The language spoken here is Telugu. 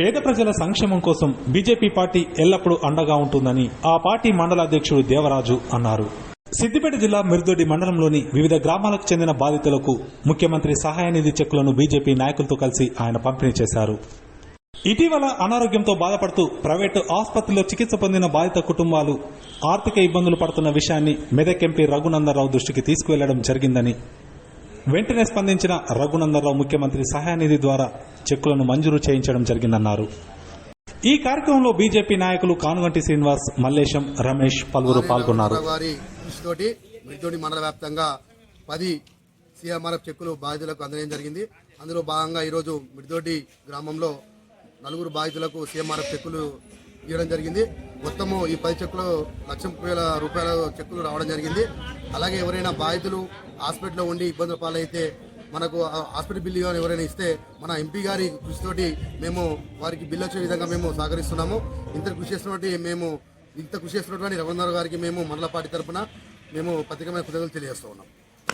పేద ప్రజల సంక్షేమం కోసం బీజేపీ పార్టీ ఎల్లప్పుడూ అండగా ఉంటుందని ఆ పార్టీ మండల అధ్యక్షుడు దేవరాజు అన్నారు. సిద్దిపేట జిల్లా మిర్దొడ్డి మండలంలోని వివిధ గ్రామాలకు చెందిన బాధితులకు ముఖ్యమంత్రి సహాయ నిధి చెక్కులను బీజేపీ నాయకులతో కలిసి ఆయన పంపిణీ చేశారు. ఇటీవల అనారోగ్యంతో బాధపడుతూ ప్రైవేటు ఆసుపత్రిలో చికిత్స పొందిన బాధిత కుటుంబాలు ఆర్థిక ఇబ్బందులు పడుతున్న విషయాన్ని మెదక్ ఎంపీ రఘునందనరావు దృష్టికి తీసుకువెళ్ళడం జరిగిందని వెంటనే స్పందించిన రఘునందనరావు ముఖ్యమంత్రి సహాయ నిధి ద్వారా చెక్కులను మంజూరు చేయించడం జరిగిందన్నారు. ఈ కార్యక్రమంలో బీజేపీ నాయకులు కానుగంటి శ్రీనివాస్ మల్లేశం రమేష్ పలువురు పాల్గొన్నారు. మండల వ్యాప్తంగా పది సీఎంఆర్ఎఫ్ చెక్కులు బాధితులకు అందజేయడం జరిగింది. అందులో భాగంగా ఈరోజు మిర్దోడి గ్రామంలో నలుగురు బాధితులకు సీఎంఆర్ఎఫ్ చెక్కులు ఇవ్వడం జరిగింది. మొత్తము ఈ పది చెక్కులు లక్ష వేల రూపాయల చెక్కులు రావడం జరిగింది. అలాగే ఎవరైనా బాధితులు హాస్పిటల్లో ఉండి ఇబ్బందుల పాలైతే మనకు ఆ హాస్పిటల్ బిల్లు కానీ ఎవరైనా ఇస్తే మన ఎంపీ గారి కృషితోటి మేము వారికి బిల్లు వచ్చే విధంగా మేము సహకరిస్తున్నాము. ఇంత కృషి చేస్తున్నటువంటి మేము ఇంత కృషి చేస్తున్నటువంటి రవీంద్ర గారికి మేము మండల పార్టీ తరఫున మేము ప్రత్యేకమైన కృతజ్ఞతలు తెలియజేస్తూ ఉన్నాం.